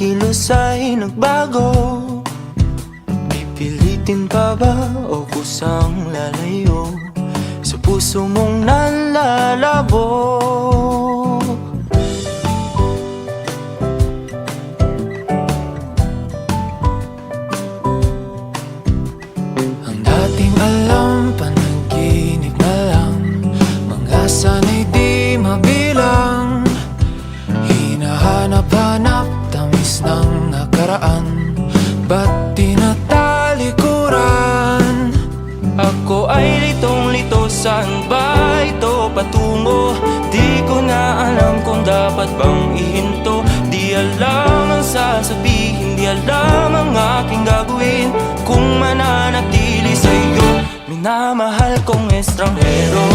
kilos ay nagbago Pipilitin pa ba o kusang lalayo? Sa puso mong nalalabo Ba't tinatalikuran? Ako ay litong-lito, saan ba ito patungo? Di ko na alam kung dapat bang ihinto Di alam ang sasabihin, di alam ang aking gagawin Kung mananatili sa'yo, minamahal kong estranghero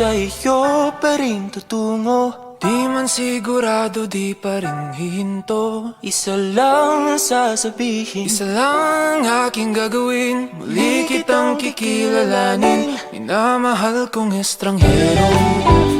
sa iyo pa rin tutungo Di man sigurado di pa rin hihinto. Isa lang ang sasabihin. Isa lang ang aking gagawin. Muli kitang kikilalanin. Minamahal kong estranghero